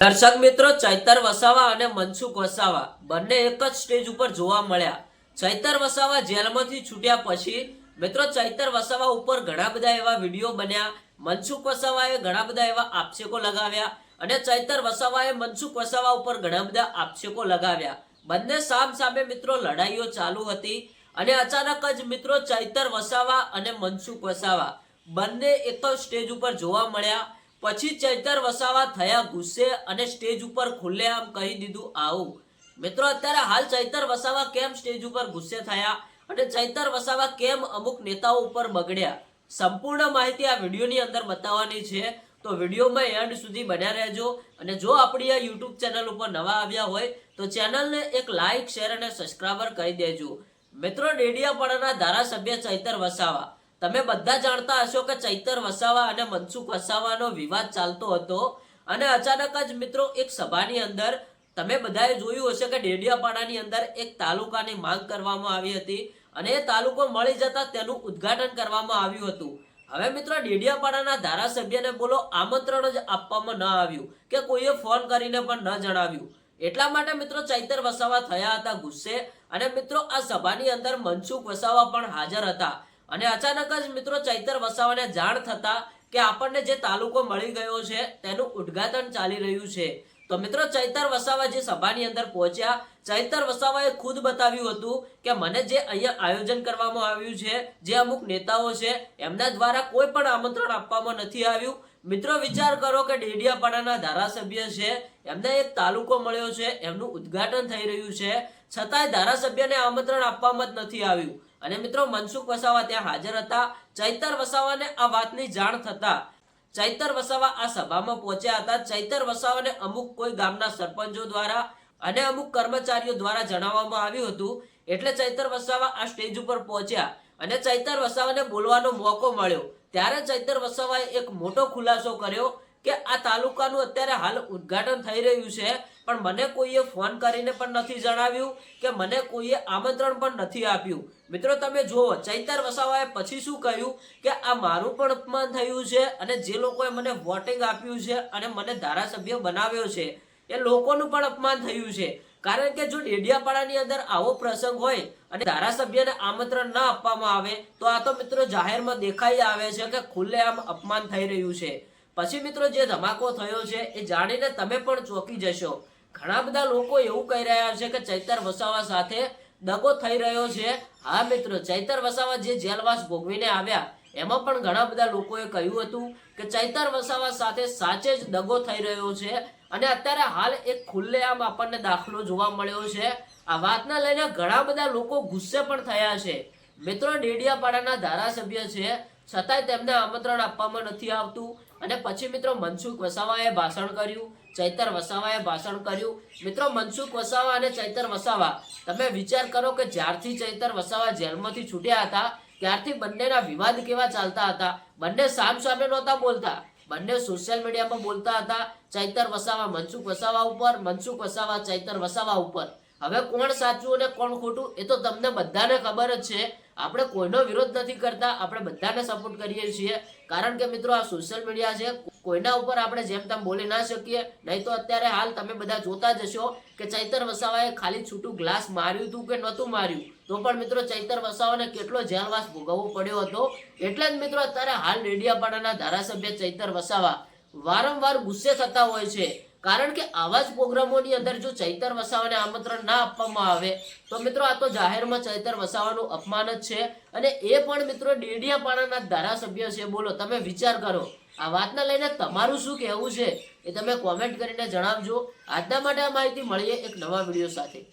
દર્શક મિત્રો, ચૈતર વસાવા અને મનસુખ વસાવા બંને એક જ સ્ટેજ ઉપર જોવા મળ્યા. ચૈતર વસાવા જેલમાંથી છૂટ્યા પછી, મિત્રો, ચૈતર વસાવા ઉપર ઘણા બધા એવા વીડિયો બન્યા. મનસુખ વસાવાએ ઘણા બધા એવા આક્ષેપો લગાવ્યા અને ચૈતર વસાવાએ મનસુખ વસાવા ઉપર ઘણા બધા આક્ષેપો લગાવ્યા. બંને સામ સામે, મિત્રો, લડાઈઓ ચાલુ હતી અને અચાનક જ, મિત્રો, ચૈતર વસાવા અને મનસુખ વસાવા બંને એક જ સ્ટેજ ઉપર જોવા મળ્યા. પછી ચૈતર વસાવા થયા ગુસ્સે અને સ્ટેજ ઉપર ખુલ્લેઆમ કહી દીધું, આવું. મિત્રો, અત્યારે હાલ ચૈતર વસાવા કેમ સ્ટેજ ઉપર ગુસ્સે થયા અને ચૈતર વસાવા કેમ અમુક નેતાઓ ઉપર બગડ્યા? સંપૂર્ણ માહિતી આ વિડીયોની અંદર બતાવવાની છે. તો વિડીયોમાં એન્ડ સુધી બન્યા રહેજો અને જો આપણી આ યુટ્યુબ ચેનલ ઉપર નવા આવ્યા હોય, તો ચેનલને એક લાઇક શેર અને સબસ્ક્રાઈબર કરી દેજો. મિત્રો, ડેડિયાપાડાના ધારાસભ્ય ચૈતર વસાવા તમે બધા જાણતા હશો કે ચૈતર વસાવા અને મનસુખ વસાવાનો વિવાદ ચાલતો હતો અને અચાનક જ મિત્રો એક સભાની અંદર તમે બધાએ જોયું હશે કે ડેડિયાપાડાની અંદર એક તાલુકાની માંગ કરવામાં આવી હતી અને એ તાલુકો મળી જતા તેનું ઉદ્ઘાટન કરવામાં આવ્યું હતું. હવે મિત્રો ડેડિયાપાડાના ધારાસભ્યને બોલો આમંત્રણ જ આપવામાં ન આવ્યું કે કોઈએ ફોન કરીને પણ ન જણાવ્યું. એટલા માટે મિત્રો ચૈતર વસાવા થયા હતા ગુસ્સે અને મિત્રો આ સભાની અંદર મનસુખ વસાવા પણ હાજર હતા. અને અચાનક જ મિત્રો ચૈતર વસાવાને જાણ થતા કે આપણને જે તાલુકો મળી ગયો છે, તેનું ઉદ્ઘાટન ચાલી રહ્યું છે. તો મિત્રો ચૈતર વસાવા જે સભાની અંદર પહોંચ્યા, ચૈતર વસાવાએ ખુદ બતાવ્યું હતું કે મને જે અહીંયા આયોજન કરવામાં આવ્યું છે, જે અમુક નેતાઓ છે, એમના દ્વારા કોઈ પણ આમંત્રણ આપવામાં નથી આવ્યું. મિત્રો, વિચાર કરો કે ડેડિયાપાડાના ધારાસભ્ય છે, એમને એક તાલુકો મળ્યો છે, એમનું ઉદ્ઘાટન થઈ રહ્યું છે. છતાંય ધારાસભ્યને આમંત્રણ આપવામાં જ નથી આવ્યું. અને મિત્રો, મનસુખ વસાવા ત્યાં હાજર હતા. ચૈતર વસાવાને આ વાતની જાણ થતા ચૈતર વસાવા આ સભામાં પહોંચ્યા હતા. ચૈતર વસાવાને અમુક કોઈ ગામના સરપંચો દ્વારા અને અમુક કર્મચારીઓ દ્વારા જણાવવામાં આવ્યું હતું. એટલે ચૈતર વસાવા આ સ્ટેજ ઉપર પહોંચ્યા અને ચૈતર વસાવાને બોલવાનો મોકો મળ્યો. ત્યારે ચૈતર વસાવાએ એક મોટો ખુલાસો કર્યો કે આ તાલુકાનું અત્યારે હાલ ઉદ્ઘાટન થઈ રહ્યું છે. પણ મને કોઈએ ફોન કરીને પણ નથી જણાવ્યું કે મને કોઈએ આમંત્રણ પણ નથી આપ્યું. મિત્રો, તમે જુઓ, ચૈતર વસાવાએ પછી શું કહ્યું? કે આ મારું પણ અપમાન થયું છે અને જે લોકોએ મને વોટિંગ આપ્યું છે અને મને ધારાસભ્ય બનાવ્યો છે, એ લોકોનું પણ અપમાન થયું છે. કારણ કે જો ડેડિયાપાડાની અંદર આવો પ્રસંગ હોય અને ધારાસભ્યને આમંત્રણ ના આપવામાં આવે, તો આ તો મિત્રો જાહેરમાં દેખાઈ આવે છે કે ખુલ્લેઆમ અપમાન થઈ રહ્યું છે. પછી મિત્રો જે ધમાકો થયો છે, એ જાણીને તમે પણ ચોંકી જશો. ઘણા બધા લોકો એવું કહી રહ્યા છે કે ચૈતર વસાવા સાથે દગો થઈ રહ્યો છે. હા મિત્રો, ચૈતર વસાવા જે જેલવાસ ભોગવીને આવ્યા એમાં પણ ઘણા બધા લોકોએ કહ્યું હતું કે ચૈતર વસાવા સાથે સાચે જ દગો થઈ રહ્યો છે અને અત્યારે હાલ એક ખુલ્લેઆમ આપણને દાખલો જોવા મળ્યો છે. આ વાતને લઈને ઘણા બધા લોકો ગુસ્સે પણ થયા છે. મિત્રો, ડેડિયાપાડાના ધારાસભ્ય છે. છતાંય તેમને આમંત્રણ આપવામાં નથી આવતું. અને પછી મિત્રો, મનસુખ વસાવાએ ભાષણ કર્યું. ચૈતર વસાવાએ ભાષણ કર્યું. મિત્રો, મનસુખ વસાવા અને ચૈતર વસાવા, તમે વિચાર કરો કે જ્યારથી ચૈતર વસાવા જેલમાંથી છૂટ્યા હતા ત્યારથી બંનેના વિવાદ કેવા ચાલતા હતા? બંને સામ સામે નહોતા બોલતા. બંને સોશિયલ મીડિયામાં બોલતા હતા, ચૈતર વસાવા, મનસુખ વસાવા ઉપર, મનસુખ વસાવા, ચૈતર વસાવા ઉપર. હવે કોણ સાચું અને કોણ ખોટું એ તો તમને બધાને ખબર જ છે. આપણે કોઈનો વિરોધ નથી કરતા, આપણે બધાને સપોર્ટ કરીએ છીએ. કારણ કે મિત્રો, આ સોશિયલ મીડિયા છે કોઈના ઉપર આપણે જેમ તેમ બોલી ના શકીએ. નહીં તો અત્યારે હાલ તમે બધા જોતા જ હશો કે ચૈતર વસાવાએ ખાલી છૂટું ગ્લાસ માર્યું હતું કે નહોતું માર્યું. તો પણ મિત્રો, ચૈતર વસાવાને કેટલો જેલવાસ ભોગવવો પડ્યો હતો. એટલે જ મિત્રો, અત્યારે હાલ ડેડિયાપાડાના ધારાસભ્ય ચૈતર વસાવા વારંવાર ગુસ્સે થતા હોય છે. કારણ કે આવા જ પ્રોગ્રામોની અંદર જો ચૈતર વસાવાને આમંત્રણ ના આપવામાં આવે, તો મિત્રો આ તો જાહેરમાં ચૈતર વસાવાનું અપમાન જ છે. અને એ પણ મિત્રો ડેડિયાપાડાના ધારાસભ્ય છે. બોલો, તમે વિચાર કરો. આ વાતને લઈને તમારું શું કહેવું છે? એ તમે કોમેન્ટ કરીને જણાવજો. આજના માટે આ માહિતી મળીએ એક નવા વીડિયો સાથે.